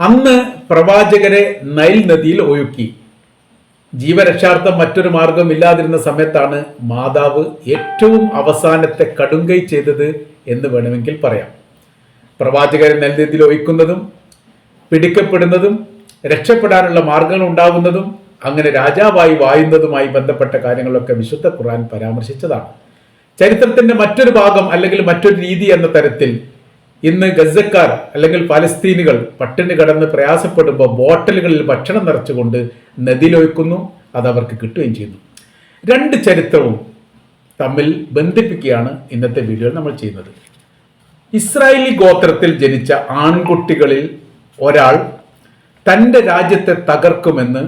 അന്ന് പ്രവാചകരെ നൈൽ നദിയിൽ ഒഴുക്കി. ജീവരക്ഷാർത്ഥം മറ്റൊരു മാർഗം ഇല്ലാതിരുന്ന സമയത്താണ് മാതാവ് ഏറ്റവും അവസാനത്തെ കടുങ്കൈ ചെയ്തത് എന്ന് വേണമെങ്കിൽ പറയാം. പ്രവാചകരെ നെൽനദിയിൽ ഒഴിക്കുന്നതും പിടിക്കപ്പെടുന്നതും രക്ഷപ്പെടാനുള്ള മാർഗങ്ങൾ ഉണ്ടാകുന്നതും അങ്ങനെ രാജാവായി വായുന്നതുമായി ബന്ധപ്പെട്ട കാര്യങ്ങളൊക്കെ വിശുദ്ധ ഖുർആൻ പരാമർശിച്ചതാണ്. ചരിത്രത്തിന്റെ മറ്റൊരു ഭാഗം അല്ലെങ്കിൽ മറ്റൊരു രീതി എന്ന തരത്തിൽ ഇന്ന് ഗസക്കാർ അല്ലെങ്കിൽ പലസ്തീനുകൾ പട്ടിണി കടന്ന് പ്രയാസപ്പെടുമ്പോൾ ബോട്ടലുകളിൽ ഭക്ഷണം നിറച്ചുകൊണ്ട് നദിയിലൊഴുക്കുന്നു അത് അവർക്ക് കിട്ടുകയും ചെയ്യുന്നു. രണ്ട് ചരിത്രവും തമ്മിൽ ബന്ധിപ്പിക്കുകയാണ് ഇന്നത്തെ വീഡിയോ നമ്മൾ ചെയ്യുന്നത്. ഇസ്രായേലി ഗോത്രത്തിൽ ജനിച്ച ആൺകുട്ടികളിൽ ഒരാൾ തന്റെ രാജ്യത്തെ തകർക്കുമെന്ന്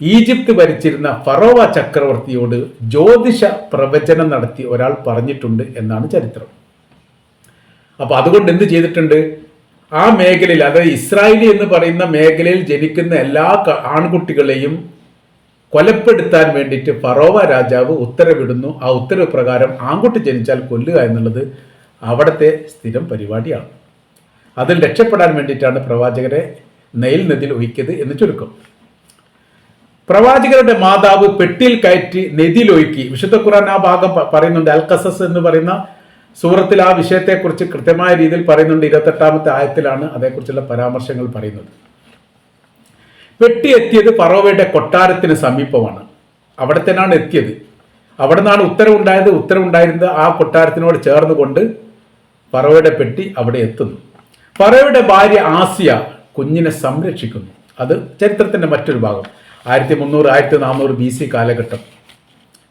ഈജിപ്ത് ഭരിച്ചിരുന്ന ഫറോവ ചക്രവർത്തിയോട് ജ്യോതിഷ പ്രവചനം നടത്തി ഒരാൾ പറഞ്ഞിട്ടുണ്ട് എന്നാണ് ചരിത്രം. അപ്പൊ അതുകൊണ്ട് എന്ത് ചെയ്തിട്ടുണ്ട്? ആ മേഖലയിൽ അതായത് ഇസ്രായേലി എന്ന് പറയുന്ന മേഖലയിൽ ജനിക്കുന്ന എല്ലാ ആൺകുട്ടികളെയും കൊലപ്പെടുത്താൻ വേണ്ടിയിട്ട് ഫറോവ രാജാവ് ഉത്തരവിടുന്നു. ആ ഉത്തരവ് പ്രകാരം ആൺകുട്ടി ജനിച്ചാൽ കൊല്ലുക എന്നുള്ളത് അവിടുത്തെ സ്ഥിരം പരിപാടിയാണ്. അതിൽ രക്ഷപ്പെടാൻ വേണ്ടിയിട്ടാണ് പ്രവാചകരെ നെയിൽ നദിയിൽ ഒഴിക്കത് എന്ന് ചുരുക്കം. പ്രവാചകരുടെ മാതാവ് പെട്ടിയിൽ കയറ്റി നദിയിൽ ഒഴുക്കി. വിശുദ്ധ ഖുറാൻ ആ ഭാഗം പറയുന്നുണ്ട്. അൽ കസസ് എന്ന് പറയുന്ന സൂറത്തിൽ ആ വിഷയത്തെക്കുറിച്ച് കൃത്യമായ രീതിയിൽ പറയുന്നുണ്ട് ഇരുപത്തെട്ടാമത്തെ ആയത്തിലാണ് അതേക്കുറിച്ചുള്ള പരാമർശങ്ങൾ പറയുന്നത്. പെട്ടി എത്തിയത് ഫറോവയുടെ കൊട്ടാരത്തിന് സമീപമാണ്. അവിടെ തന്നെയാണ് എത്തിയത്. അവിടെ നിന്നാണ് ഉത്തരവുണ്ടായത്. ഉത്തരവുണ്ടായിരുന്നത് ആ കൊട്ടാരത്തിനോട് ചേർന്നുകൊണ്ട് പറവയുടെ പെട്ടി അവിടെ എത്തുന്നു. പറവയുടെ ഭാര്യ ആസിയ കുഞ്ഞിനെ സംരക്ഷിക്കുന്നു. അത് ചരിത്രത്തിന്റെ മറ്റൊരു ഭാഗം. ആയിരത്തി മുന്നൂറ് ആയിരത്തി നാനൂറ് ബി സി കാലഘട്ടം.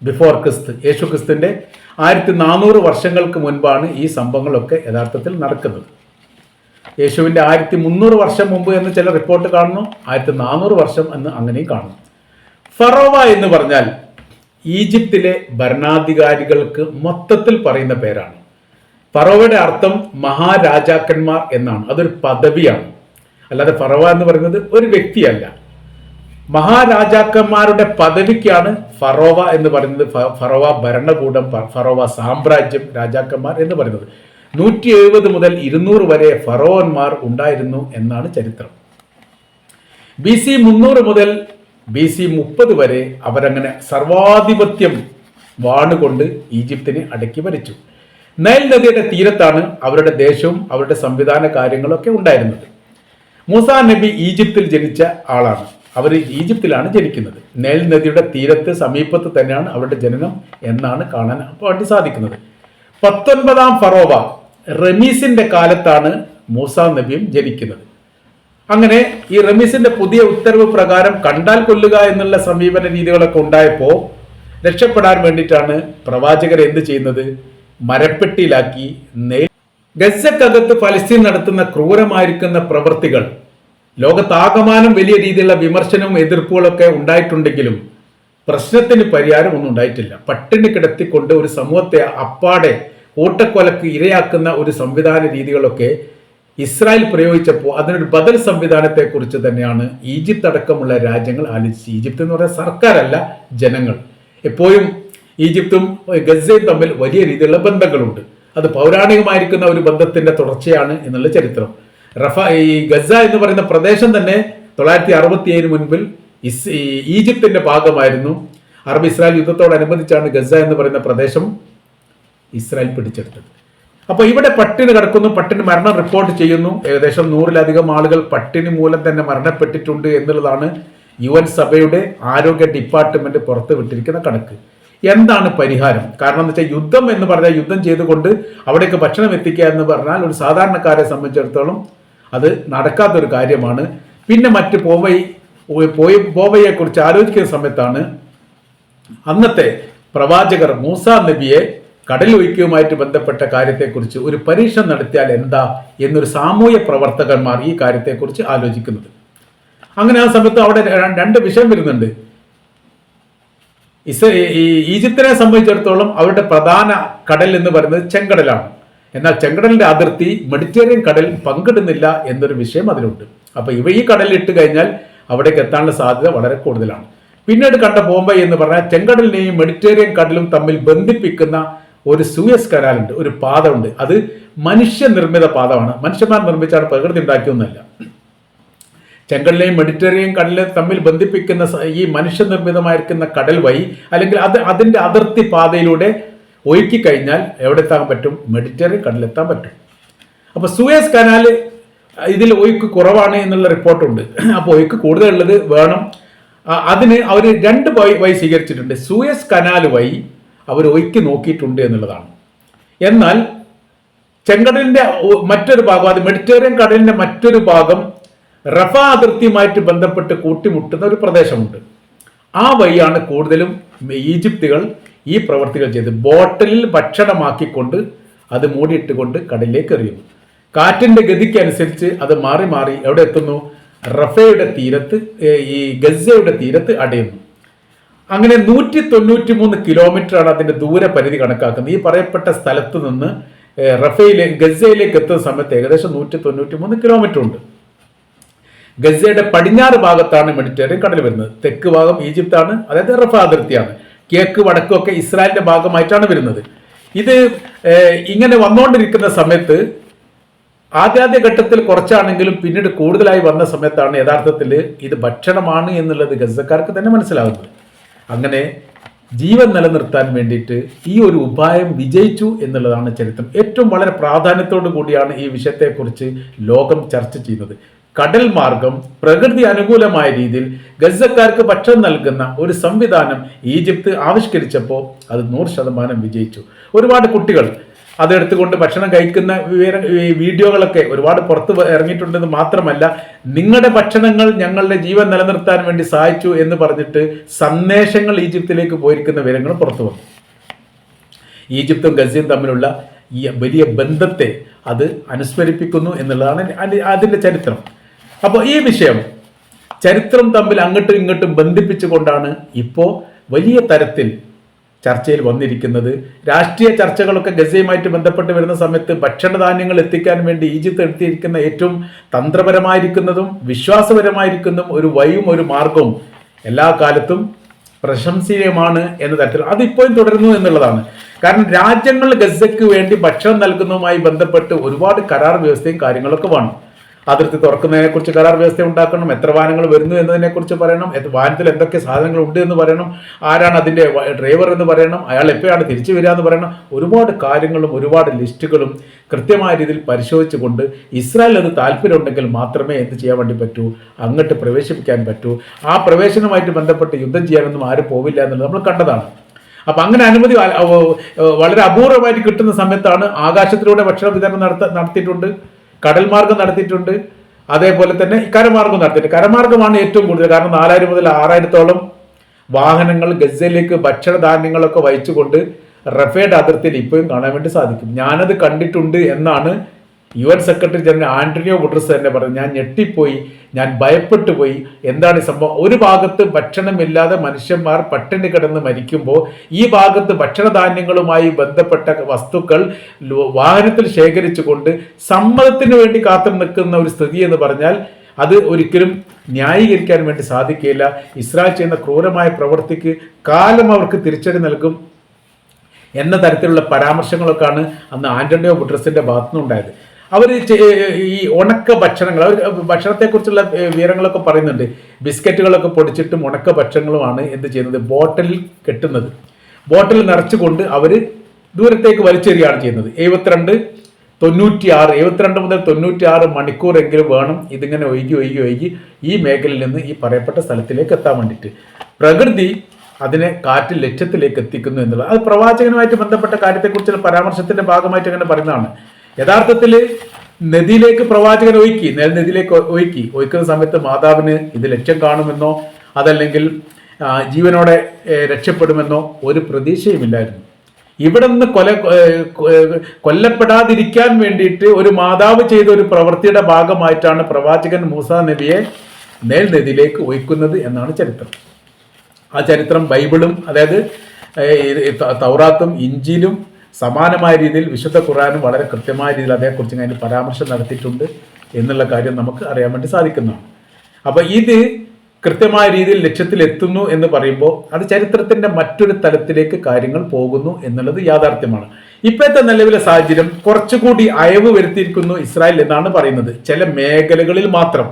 ബിഫോർ ക്രിസ്ത് യേശു ക്രിസ്തുവിന്റെ ആയിരത്തി നാനൂറ് വർഷങ്ങൾക്ക് മുൻപാണ് ഈ സംഭവങ്ങളൊക്കെ യഥാർത്ഥത്തിൽ നടക്കുന്നത്. യേശുവിന്റെ ആയിരത്തി മുന്നൂറ് വർഷം മുമ്പ് എന്ന് ചില റിപ്പോർട്ട് കാണുന്നു ആയിരത്തി നാനൂറ് വർഷം എന്ന് അങ്ങനെയും കാണുന്നു. ഫറോവ എന്ന് പറഞ്ഞാൽ ഈജിപ്തിലെ ഭരണാധികാരികൾക്ക് മൊത്തത്തിൽ പറയുന്ന പേരാണ്. ഫറോവയുടെ അർത്ഥം മഹാരാജാക്കന്മാർ എന്നാണ് അതൊരു പദവിയാണ്. അല്ലാതെ ഫറോവ എന്ന് പറയുന്നത് ഒരു വ്യക്തിയല്ല. മഹാരാജാക്കന്മാരുടെ പദവിക്കാണ് ഫറോവ എന്ന് പറയുന്നത്. ഫറോവ ഭരണകൂടം ഫറോവ സാമ്രാജ്യം രാജാക്കന്മാർ എന്ന് പറയുന്നത്. നൂറ്റി എഴുപത് മുതൽ ഇരുന്നൂറ് വരെ ഫറോവന്മാർ ഉണ്ടായിരുന്നു എന്നാണ് ചരിത്രം. ബി സി മുന്നൂറ് മുതൽ ബി സി മുപ്പത് വരെ അവരങ്ങനെ സർവാധിപത്യം വാണുകൊണ്ട് ഈജിപ്തിനെ അടക്കി വരച്ചു നൈൽ നദിയുടെ തീരത്താണ് അവരുടെ ദേശവും അവരുടെ സംവിധാന കാര്യങ്ങളൊക്കെ ഉണ്ടായിരുന്നത്. മൂസാ നബി ഈജിപ്തിൽ ജനിച്ച ആളാണ്. അവർ ഈജിപ്തിലാണ് ജനിക്കുന്നത്. നൈൽ നദിയുടെ തീരത്ത് സമീപത്ത് തന്നെയാണ് അവരുടെ ജനനം എന്നാണ് കാണാൻ വേണ്ടി സാധിക്കുന്നത്. പത്തൊൻപതാം ഫറോവ റമീസിന്റെ കാലത്താണ് മൂസ നബിയും ജനിക്കുന്നത്. അങ്ങനെ ഈ റമീസിന്റെ പുതിയ ഉത്തരവ് പ്രകാരം കണ്ടാൽ കൊല്ലുക എന്നുള്ള സമീപന രീതികളൊക്കെ ഉണ്ടായപ്പോൾ രക്ഷപ്പെടാൻ വേണ്ടിയിട്ടാണ് പ്രവാചകർ എന്ത് ചെയ്യുന്നത്? മരപ്പെട്ടിയിലാക്കി നെയ് ഗസക്കകത്ത് ഫലസ്തീൻ നടത്തുന്ന ക്രൂരമായിരിക്കുന്ന പ്രവൃത്തികൾ ലോകത്താകമാനം വലിയ രീതിയിലുള്ള വിമർശനവും എതിർപ്പുകളൊക്കെ ഉണ്ടായിട്ടുണ്ടെങ്കിലും പ്രശ്നത്തിന് പരിഹാരം ഒന്നും ഉണ്ടായിട്ടില്ല. പട്ടിണി കിടത്തിക്കൊണ്ട് ഒരു സമൂഹത്തെ അപ്പാടെ കൂട്ടക്കൊലക്ക് ഇരയാക്കുന്ന ഒരു സംവിധാന രീതികളൊക്കെ ഇസ്രായേൽ പ്രയോഗിച്ചപ്പോൾ അതിനൊരു ബദൽ സംവിധാനത്തെക്കുറിച്ച് തന്നെയാണ് ഈജിപ്ത് അടക്കമുള്ള രാജ്യങ്ങൾ ആലോചിച്ചത്. ഈജിപ്ത് എന്ന് പറയുന്ന സർക്കാരല്ല ജനങ്ങൾ. എപ്പോഴും ഈജിപ്തും ഗസയും തമ്മിൽ വലിയ രീതിയിലുള്ള ബന്ധങ്ങളുണ്ട്. അത് പൗരാണികമായിരിക്കുന്ന ഒരു ബന്ധത്തിന്റെ തുടർച്ചയാണ് എന്നുള്ള ചരിത്രം. റഫ ഈ ഗസ എന്ന് പറയുന്ന പ്രദേശം തന്നെ തൊള്ളായിരത്തി അറുപത്തി ഏഴ് മുൻപിൽ ഇസ് ഈജിപ്തിന്റെ ഭാഗമായിരുന്നു. അറബ് ഇസ്രായേൽ യുദ്ധത്തോടനുബന്ധിച്ചാണ് ഗസ എന്ന് പറയുന്ന പ്രദേശം ഇസ്രായേൽ പിടിച്ചെടുത്തത്. അപ്പോൾ ഇവിടെ പട്ടിണി കിടക്കുന്നു പട്ടിണി മരണം റിപ്പോർട്ട് ചെയ്യുന്നു. ഏകദേശം നൂറിലധികം ആളുകൾ പട്ടിണി മൂലം തന്നെ മരണപ്പെട്ടിട്ടുണ്ട് എന്നുള്ളതാണ് യു എൻ സഭയുടെ ആരോഗ്യ ഡിപ്പാർട്ട്മെന്റ് പുറത്തുവിട്ടിരിക്കുന്ന കണക്ക്. എന്താണ് പരിഹാരം? കാരണം എന്ന് വെച്ചാൽ യുദ്ധം എന്ന് പറഞ്ഞാൽ യുദ്ധം ചെയ്തുകൊണ്ട് അവിടേക്ക് ഭക്ഷണം എത്തിക്കുക എന്ന് പറഞ്ഞാൽ ഒരു സാധാരണക്കാരെ സംബന്ധിച്ചിടത്തോളം അത് നടക്കാത്തൊരു കാര്യമാണ്. പിന്നെ മറ്റ് പോവൈ പോയി പോവയെ കുറിച്ച് ആലോചിക്കുന്ന സമയത്താണ് അന്നത്തെ പ്രവാചകർ മൂസ നബിയെ കടലൊഴുക്കിയുമായിട്ട് ബന്ധപ്പെട്ട കാര്യത്തെക്കുറിച്ച് ഒരു പരീക്ഷണം നടത്തിയാൽ എന്താ എന്നൊരു സാമൂഹ്യ പ്രവർത്തകന്മാർ ഈ കാര്യത്തെക്കുറിച്ച് ആലോചിക്കുന്നത്. അങ്ങനെ ആ സമയത്ത് അവിടെ രണ്ട് വിഷയം വരുന്നുണ്ട്. ഈ ഈജിപ്തിനെ സംബന്ധിച്ചിടത്തോളം അവരുടെ പ്രധാന കടൽ എന്ന് പറയുന്നത് ചെങ്കടലാണ്. എന്നാൽ ചെങ്കടലിന്റെ അതിർത്തി മെഡിറ്ററേനിയൻ കടൽ പങ്കിടുന്നില്ല എന്നൊരു വിഷയം അതിലുണ്ട്. അപ്പൊ ഇവ ഈ കടലിൽ ഇട്ട് കഴിഞ്ഞാൽ അവിടേക്ക് എത്താനുള്ള സാധ്യത വളരെ കൂടുതലാണ്. പിന്നീട് കണ്ട ബോംബെ എന്ന് പറഞ്ഞാൽ ചെങ്കടലിനെയും മെഡിറ്ററേനിയൻ കടലും തമ്മിൽ ബന്ധിപ്പിക്കുന്ന ഒരു സൂയസ് കനാലുണ്ട് ഒരു പാത ഉണ്ട് അത് മനുഷ്യനിർമ്മിത പാതമാണ് മനുഷ്യന്മാർ നിർമ്മിച്ചാണ് പ്രകൃതി ഉണ്ടാക്കിയൊന്നല്ല ചെങ്കടലിനെയും മെഡിറ്ററേനിയൻ കടലിനെ തമ്മിൽ ബന്ധിപ്പിക്കുന്ന ഈ മനുഷ്യനിർമ്മിതമായിരിക്കുന്ന കടൽ വഴി അല്ലെങ്കിൽ അത് അതിന്റെ അതിർത്തി പാതയിലൂടെ ഒഴുക്കി കഴിഞ്ഞാൽ എവിടെ എത്താൻ പറ്റും? മെഡിറ്ററേനിയൻ കടലെത്താൻ പറ്റും. അപ്പോൾ സൂയസ് കനാൽ ഇതിൽ ഒഴുക്ക് കുറവാണ് എന്നുള്ള റിപ്പോർട്ടുണ്ട്. അപ്പോൾ ഒഴുക്ക് കൂടുതലുള്ളത് വേണം. അതിന് അവർ രണ്ട് വഴി വഴി സ്വീകരിച്ചിട്ടുണ്ട്. സൂയസ് കനാൽ വഴി അവർ ഒഴുക്കി നോക്കിയിട്ടുണ്ട് എന്നുള്ളതാണ്. എന്നാൽ ചെങ്കടലിന്റെ മറ്റൊരു ഭാഗം അത് മെഡിറ്ററേനിയൻ കടലിന്റെ മറ്റൊരു ഭാഗം റഫ അതിർത്തിയുമായിട്ട് ബന്ധപ്പെട്ട് കൂട്ടിമുട്ടുന്ന ഒരു പ്രദേശമുണ്ട്. ആ വഴിയാണ് കൂടുതലും ഈജിപ്തുകൾ ഈ പ്രവർത്തികൾ ചെയ്ത് ബോട്ടലിൽ ഭക്ഷണമാക്കിക്കൊണ്ട് അത് മൂടിയിട്ടുകൊണ്ട് കടലിലേക്ക് എറിയുന്നു. കാറ്റിന്റെ ഗതിക്കനുസരിച്ച് അത് മാറി മാറി എവിടെ എത്തുന്നു? റഫയുടെ തീരത്ത് ഈ ഗസയുടെ തീരത്ത് അടയുന്നു. അങ്ങനെ നൂറ്റി തൊണ്ണൂറ്റി മൂന്ന് കിലോമീറ്റർ ആണ് അതിന്റെ ദൂരപരിധി കണക്കാക്കുന്നത്. ഈ പറയപ്പെട്ട സ്ഥലത്ത് നിന്ന് റഫയിലെ ഗസയിലേക്ക് എത്തുന്ന സമയത്ത് ഏകദേശം നൂറ്റി തൊണ്ണൂറ്റി മൂന്ന് കിലോമീറ്റർ ഉണ്ട് ഗസയുടെ പടിഞ്ഞാറ് ഭാഗത്താണ് മെഡിറ്ററേനിയൻ കടൽ വരുന്നത്. തെക്ക് ഭാഗം ഈജിപ്താണ് അതായത് റഫ അതിർത്തിയാണ്. കിഴക്ക് ഒക്കെ ഇസ്രായേലിന്റെ ഭാഗമായിട്ടാണ് വരുന്നത്. ഇത് ഇങ്ങനെ വന്നുകൊണ്ടിരിക്കുന്ന സമയത്ത് ആദ്യാദ്യ ഘട്ടത്തിൽ കുറച്ചാണെങ്കിലും പിന്നീട് കൂടുതലായി വന്ന സമയത്താണ് യഥാർത്ഥത്തിൽ ഇത് ഭക്ഷണമാണ് എന്നുള്ളത് ഗസക്കാർക്ക് തന്നെ മനസ്സിലാകുന്നത്. അങ്ങനെ ജീവൻ നിലനിർത്താൻ വേണ്ടിയിട്ട് ഈ ഒരു ഉപായം വിജയിച്ചു എന്നുള്ളതാണ് ചരിത്രം. ഏറ്റവും വളരെ പ്രാധാന്യത്തോടു കൂടിയാണ് ഈ വിഷയത്തെക്കുറിച്ച് ലോകം ചർച്ച ചെയ്യുന്നത്. കടൽ മാർഗം പ്രകൃതി അനുകൂലമായ രീതിയിൽ ഗസക്കാർക്ക് ഭക്ഷണം നൽകുന്ന ഒരു സംവിധാനം ഈജിപ്ത് ആവിഷ്കരിച്ചപ്പോൾ അത് നൂറ് ശതമാനം വിജയിച്ചു. ഒരുപാട് കുട്ടികൾ അതെടുത്തുകൊണ്ട് ഭക്ഷണം കഴിക്കുന്ന വീഡിയോകളൊക്കെ ഒരുപാട് പുറത്ത് ഇറങ്ങിയിട്ടുണ്ടെന്ന് മാത്രമല്ല നിങ്ങളുടെ ഭക്ഷണങ്ങൾ ഞങ്ങളുടെ ജീവൻ നിലനിർത്താൻ വേണ്ടി സഹായിച്ചു എന്ന് പറഞ്ഞിട്ട് സന്ദേശങ്ങൾ ഈജിപ്തിലേക്ക് പോയിരിക്കുന്ന വിവരങ്ങൾ പുറത്തു വന്നു. ഈജിപ്തും ഗസയും തമ്മിലുള്ള ഈ വലിയ ബന്ധത്തെ അത് അനുസ്മരിപ്പിക്കുന്നു എന്നുള്ളതാണ് അതി- അതിന്റെ ചരിത്രം. അപ്പോൾ ഈ വിഷയം ചരിത്രം തമ്മിൽ അങ്ങോട്ടും ഇങ്ങോട്ടും ബന്ധിപ്പിച്ചുകൊണ്ടാണ് ഇപ്പോൾ വലിയ തരത്തിൽ ചർച്ചയിൽ വന്നിരിക്കുന്നത്. രാഷ്ട്രീയ ചർച്ചകളൊക്കെ ഗസയുമായിട്ട് ബന്ധപ്പെട്ട് വരുന്ന സമയത്ത് ഭക്ഷണധാന്യങ്ങൾ എത്തിക്കാൻ വേണ്ടി ഈജിപ്ത് എടുത്തിരിക്കുന്ന ഏറ്റവും തന്ത്രപരമായിരിക്കുന്നതും വിശ്വാസപരമായിരിക്കുന്നതും ഒരു വഴിയും ഒരു മാർഗവും എല്ലാ കാലത്തും പ്രശംസനീയമാണ് എന്ന തരത്തിൽ അതിപ്പോഴും തുടരുന്നു എന്നുള്ളതാണ്. കാരണം രാജ്യങ്ങൾ ഗസയ്ക്ക് വേണ്ടി ഭക്ഷണം നൽകുന്നതുമായി ബന്ധപ്പെട്ട് ഒരുപാട് കരാർ വ്യവസ്ഥയും കാര്യങ്ങളൊക്കെ വേണം. അതിർത്തി തുറക്കുന്നതിനെ കുറിച്ച് കരാർ വ്യവസ്ഥ ഉണ്ടാക്കണം എത്ര വാഹനങ്ങൾ വരുന്നു എന്നതിനെ കുറിച്ച് പറയണം വാഹനത്തിൽ എന്തൊക്കെ സാധനങ്ങൾ ഉണ്ട് എന്ന് പറയണം ആരാണ് അതിന്റെ ഡ്രൈവർ എന്ന് പറയണം അയാൾ എപ്പോഴാണ് തിരിച്ചു വരിക എന്ന് പറയണം. ഒരുപാട് കാര്യങ്ങളും ഒരുപാട് ലിസ്റ്റുകളും കൃത്യമായ രീതിയിൽ പരിശോധിച്ചുകൊണ്ട് ഇസ്രായേൽ അത് താല്പര്യമുണ്ടെങ്കിൽ മാത്രമേ എന്ത് ചെയ്യാൻ വേണ്ടി പറ്റൂ അങ്ങോട്ട് പ്രവേശിപ്പിക്കാൻ പറ്റൂ. ആ പ്രവേശനവുമായിട്ട് ബന്ധപ്പെട്ട് യുദ്ധം ചെയ്യാനൊന്നും ആരും പോവില്ല എന്നുള്ളത് നമ്മൾ കണ്ടതാണ്. അപ്പൊ അങ്ങനെ അനുമതി വളരെ അപൂർവമായിട്ട് കിട്ടുന്ന സമയത്താണ് ആകാശത്തിലൂടെ ഭക്ഷണ വിതരണം നടത്ത നടത്തിയിട്ടുണ്ട്. കടൽ മാർഗം നടത്തിയിട്ടുണ്ട്. അതേപോലെ തന്നെ കരമാർഗം നടത്തിയിട്ടുണ്ട്. കരമാർഗമാണ് ഏറ്റവും കൂടുതൽ. കാരണം നാലായിരം മുതൽ ആറായിരത്തോളം വാഹനങ്ങൾ ഗസയിലേക്ക് ഭക്ഷണധാന്യങ്ങളൊക്കെ വഹിച്ചുകൊണ്ട് റഫേഡ് അതിർത്തിയിൽ ഇപ്പോഴും കാണാൻ വേണ്ടി സാധിക്കും. ഞാനത് കണ്ടിട്ടുണ്ട് എന്നാണ് U N secretary general Antonio Guterres തന്നെ പറഞ്ഞു ഞാൻ ഞെട്ടിപ്പോയി ഞാൻ ഭയപ്പെട്ടു പോയി എന്താണ് ഈ സംഭവം? ഒരു ഭാഗത്ത് ഭക്ഷണമില്ലാതെ മനുഷ്യന്മാർ പട്ടിണി കിടന്ന് മരിക്കുമ്പോൾ ഈ ഭാഗത്ത് ഭക്ഷണധാന്യങ്ങളുമായി ബന്ധപ്പെട്ട വസ്തുക്കൾ വാഹനത്തിൽ ശേഖരിച്ചുകൊണ്ട് സമ്മതത്തിന് വേണ്ടി കാത്തു നിൽക്കുന്ന ഒരു സ്ഥിതി എന്ന് പറഞ്ഞാൽ അത് ഒരിക്കലും ന്യായീകരിക്കാൻ വേണ്ടി സാധിക്കില്ല ഇസ്രായേൽ ചെയ്യുന്ന ക്രൂരമായ പ്രവൃത്തിക്ക് കാലം അവർക്ക് തിരിച്ചടി നൽകും എന്ന തരത്തിലുള്ള പരാമർശങ്ങളൊക്കെയാണ് അന്ന് ആന്റണിയോ ബുട്രസിന്റെ ഭാഗത്തുനിന്നുണ്ടായത്. അവർ ഈ ഉണക്ക ഭക്ഷണങ്ങൾ അവർ ഭക്ഷണത്തെക്കുറിച്ചുള്ള വിവരങ്ങളൊക്കെ പറയുന്നുണ്ട്. ബിസ്ക്കറ്റുകളൊക്കെ പൊടിച്ചിട്ടും ഉണക്ക ഭക്ഷണങ്ങളുമാണ് എന്ത് ചെയ്യുന്നത്? ബോട്ടലിൽ കെട്ടുന്നത്. ബോട്ടിൽ നിറച്ചുകൊണ്ട് അവർ ദൂരത്തേക്ക് വലിച്ചെറിയാണ് ചെയ്യുന്നത്. എഴുപത്തിരണ്ട് തൊണ്ണൂറ്റി ആറ് എഴുപത്തിരണ്ട് മുതൽ തൊണ്ണൂറ്റി ആറ് മണിക്കൂറെങ്കിലും വേണം ഇതിങ്ങനെ ഒഴുകി ഒഴുകി ഒഴുകി ഈ മേഖലയിൽ നിന്ന് ഈ പറയപ്പെട്ട സ്ഥലത്തിലേക്ക് എത്താൻ വേണ്ടിയിട്ട്. പ്രകൃതി അതിനെ കാറ്റ് ലക്ഷ്യത്തിലേക്ക് എത്തിക്കുന്നു എന്നുള്ളത്. അത് പ്രവാചകനുമായിട്ട് ബന്ധപ്പെട്ട കാര്യത്തെക്കുറിച്ചുള്ള പരാമർശത്തിന്റെ ഭാഗമായിട്ട് അങ്ങനെ പറയുന്നതാണ്. യഥാർത്ഥത്തിൽ നദിയിലേക്ക് പ്രവാചകൻ ഒഴുക്കി നദിയിലേക്ക് ഒഴുക്കി ഒഴുക്കുന്ന സമയത്ത് മാതാവിന് ഇത് ലക്ഷ്യം കാണുമെന്നോ അതല്ലെങ്കിൽ ജീവനോടെ രക്ഷപ്പെടുമെന്നോ ഒരു പ്രതീക്ഷയുമില്ലായിരുന്നു. ഇവിടെ നിന്ന് കൊല കൊല്ലപ്പെടാതിരിക്കാൻ വേണ്ടിയിട്ട് ഒരു മാതാവ് ചെയ്ത ഒരു പ്രവൃത്തിയുടെ ഭാഗമായിട്ടാണ് പ്രവാചകൻ മൂസ നബിയെ നേൽ നദിയിലേക്ക് ഒഴുക്കുന്നത് എന്നാണ് ചരിത്രം. ആ ചരിത്രം ബൈബിളും അതായത് തൗറാത്തും ഇഞ്ചിലും സമാനമായ രീതിയിൽ വിശുദ്ധ ഖുറാനും വളരെ കൃത്യമായ രീതിയിൽ അതേക്കുറിച്ച് അതിന് പരാമർശം നടത്തിയിട്ടുണ്ട് എന്നുള്ള കാര്യം നമുക്ക് അറിയാൻ വേണ്ടി സാധിക്കുന്നതാണ് അപ്പൊ ഇത് കൃത്യമായ രീതിയിൽ ലക്ഷ്യത്തിൽ എത്തുന്നു എന്ന് പറയുമ്പോൾ അത് ചരിത്രത്തിന്റെ മറ്റൊരു തലത്തിലേക്ക് കാര്യങ്ങൾ പോകുന്നു എന്നുള്ളത് യാഥാർത്ഥ്യമാണ്. ഇപ്പോഴത്തെ നിലവിലെ സാഹചര്യം കുറച്ചുകൂടി അയവ് വരുത്തിയിരിക്കുന്നു ഇസ്രായേൽ എന്നാണ് പറയുന്നത്. ചില മേഖലകളിൽ മാത്രം.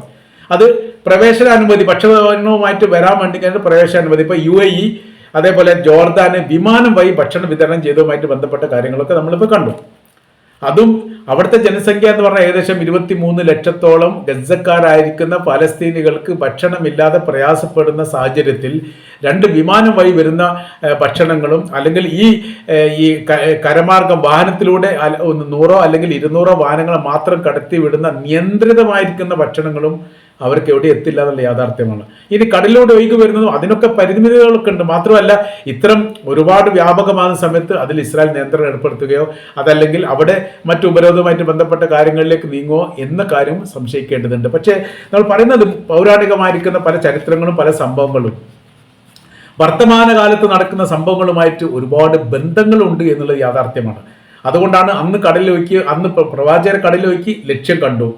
അത് പ്രവേശനാനുമതി ഭക്ഷണവുമായിട്ട് വരാൻ വേണ്ടി പ്രവേശനാനുമതി. ഇപ്പോൾ യു എ ഇ അതേപോലെ ജോർദാന് വിമാനം വഴി ഭക്ഷണ വിതരണം ചെയ്തതുമായിട്ട് ബന്ധപ്പെട്ട കാര്യങ്ങളൊക്കെ നമ്മളിപ്പോൾ കണ്ടു. അതും അവിടുത്തെ ജനസംഖ്യ എന്ന് പറഞ്ഞാൽ ഏകദേശം ഇരുപത്തി മൂന്ന് ലക്ഷത്തോളം ഗസക്കാരായിരിക്കുന്ന പലസ്തീനികൾക്ക് ഭക്ഷണമില്ലാതെ പ്രയാസപ്പെടുന്ന സാഹചര്യത്തിൽ രണ്ട് വിമാനം വഴി വരുന്ന ഭക്ഷണങ്ങളും അല്ലെങ്കിൽ ഈ ഈ കരമാർഗം വാഹനത്തിലൂടെ നൂറോ അല്ലെങ്കിൽ ഇരുന്നൂറോ വാഹനങ്ങൾ മാത്രം കടത്തി വിടുന്ന നിയന്ത്രിതമായിരിക്കുന്ന ഭക്ഷണങ്ങളും അവർക്ക് എവിടെ എത്തില്ല എന്നുള്ള യാഥാർത്ഥ്യമാണ്. ഇനി കടലിലൂടെ ഒഴുകി വരുന്നതും അതിനൊക്കെ പരിമിതികളൊക്കെ ഉണ്ട്. മാത്രമല്ല ഇത്തരം ഒരുപാട് വ്യാപകമാകുന്ന സമയത്ത് അതിൽ ഇസ്രായേൽ നിയന്ത്രണം ഏർപ്പെടുത്തുകയോ അതല്ലെങ്കിൽ അവിടെ മറ്റു ഉപരോധവുമായിട്ട് ബന്ധപ്പെട്ട കാര്യങ്ങളിലേക്ക് നീങ്ങുമോ എന്ന കാര്യം സംശയിക്കേണ്ടതുണ്ട്. പക്ഷേ നമ്മൾ പറയുന്നത് പൗരാണികമായിരിക്കുന്ന പല ചരിത്രങ്ങളും പല സംഭവങ്ങളും. വർത്തമാനകാലത്ത് നടക്കുന്ന സംഭവങ്ങളുമായിട്ട് ഒരുപാട് ബന്ധങ്ങളുണ്ട് എന്നുള്ളത് യാഥാർത്ഥ്യമാണ്. അതുകൊണ്ടാണ് അന്ന് കടലിലൊഴുക്കി അന്ന് പ്ര- പ്രവാചകരെ കടലിലൊഴുക്കി ലക്ഷ്യം കണ്ടു.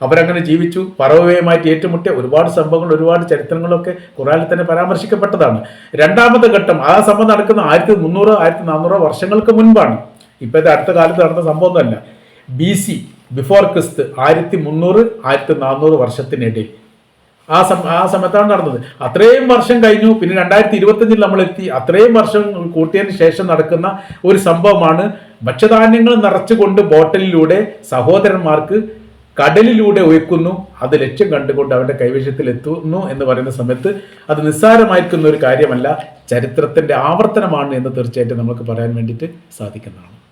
അവരങ്ങനെ ജീവിച്ചു. പറവയുമായിട്ട് ഏറ്റുമുട്ടിയ ഒരുപാട് സംഭവങ്ങൾ ഒരുപാട് ചരിത്രങ്ങളൊക്കെ ഖുറാനിൽ തന്നെ പരാമർശിക്കപ്പെട്ടതാണ്. രണ്ടാമത്തെ ഘട്ടം ആ സംഭവം നടക്കുന്ന ആയിരത്തി മുന്നൂറോ ആയിരത്തി നാനൂറോ വർഷങ്ങൾക്ക് മുൻപാണ്. ഇപ്പോഴത്തെ അടുത്ത കാലത്ത് നടന്ന സംഭവമൊന്നുമല്ല ബി സി ബിഫോർ ക്രിസ്ത് ആയിരത്തി മുന്നൂറ് ആയിരത്തി നാനൂറ് വർഷത്തിനിടയിൽ ആ സം ആ സമയത്താണ് നടന്നത്. അത്രയും വർഷം കഴിഞ്ഞു പിന്നെ രണ്ടായിരത്തി ഇരുപത്തഞ്ചിൽ നമ്മൾ എത്തി. അത്രയും വർഷം കൂട്ടിയതിന് ശേഷം നടക്കുന്ന ഒരു സംഭവമാണ് ഭക്ഷ്യധാന്യങ്ങൾ നിറച്ചുകൊണ്ട് ബോട്ടലിലൂടെ സഹോദരന്മാർക്ക് കടലിലൂടെ ഒഴുക്കുന്നു. അത് ലക്ഷ്യം കണ്ടുകൊണ്ട് അവരുടെ കൈവശത്തിൽ എത്തുന്നു എന്ന് പറയുന്ന സമയത്ത് അത് നിസ്സാരമായിരിക്കുന്ന ഒരു കാര്യമല്ല. ചരിത്രത്തിന്റെ ആവർത്തനമാണ് എന്ന് തീർച്ചയായിട്ടും നമുക്ക് പറയാൻ വേണ്ടിയിട്ട് സാധിക്കുന്നതാണ്.